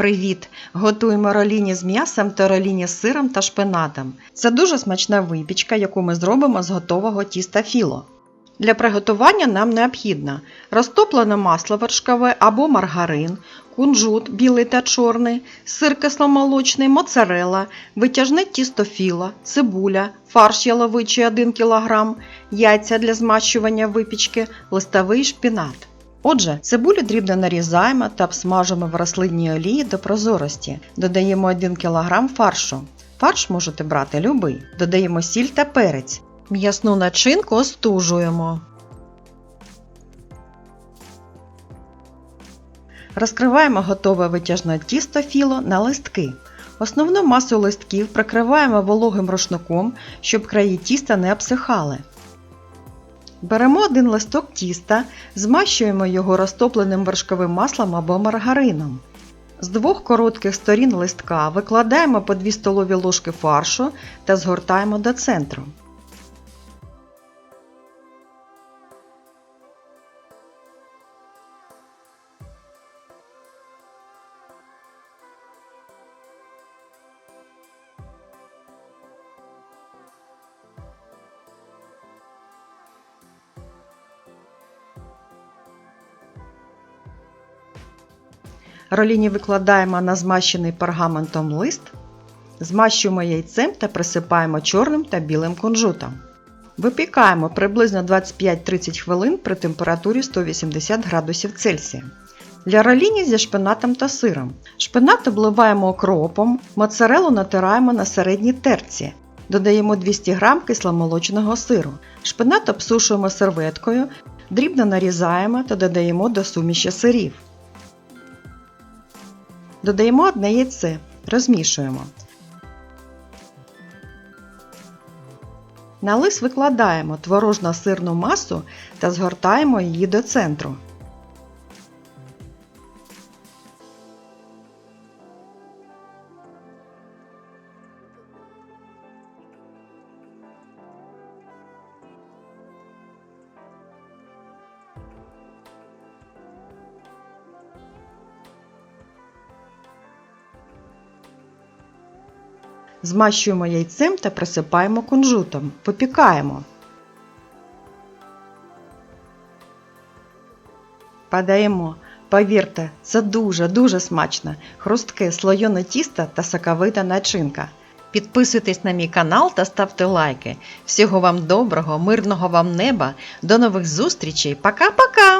Привіт! Готуємо роліні з м'ясом та роліні з сиром та шпинатом. Це дуже смачна випічка, яку ми зробимо з готового тіста філо. Для приготування нам необхідно розтоплене масло вершкове або маргарин, кунжут білий та чорний, сир кисломолочний, моцарелла, витяжне тісто філо, цибуля, фарш яловичий 1 кг, яйця для змащування випічки, листовий шпінат. Отже, цибулю дрібно нарізаємо та обсмажимо в рослинній олії до прозорості. Додаємо 1 кг фаршу. Фарш можете брати любий. Додаємо сіль та перець. М'ясну начинку остужуємо. Розкриваємо готове витяжне тісто філо на листки. Основну масу листків прикриваємо вологим рушником, щоб краї тіста не обсихали. Беремо один листок тіста, змащуємо його розтопленим вершковим маслом або маргарином. З двох коротких сторін листка викладаємо по 2 столові ложки фаршу та згортаємо до центру. Роліні викладаємо на змащений пергаментом лист, змащуємо яйцем та присипаємо чорним та білим кунжутом. Випікаємо приблизно 25-30 хвилин при температурі 180 градусів Цельсія. Для роліні зі шпинатом та сиром. Шпинат обливаємо окропом, моцарелу натираємо на середній терці. Додаємо 200 г кисломолочного сиру. Шпинат обсушуємо серветкою, дрібно нарізаємо та додаємо до суміші сирів. Додаємо одне яйце, розмішуємо. На лис викладаємо творожно-сирну масу та згортаємо її до центру. Змащуємо яйцем та присипаємо кунжутом. Випікаємо. Подаємо. Повірте, це дуже-дуже смачно. Хрустке слоєне тісто та соковита начинка. Підписуйтесь на мій канал та ставте лайки. Всього вам доброго, мирного вам неба. До нових зустрічей. Пока-пока!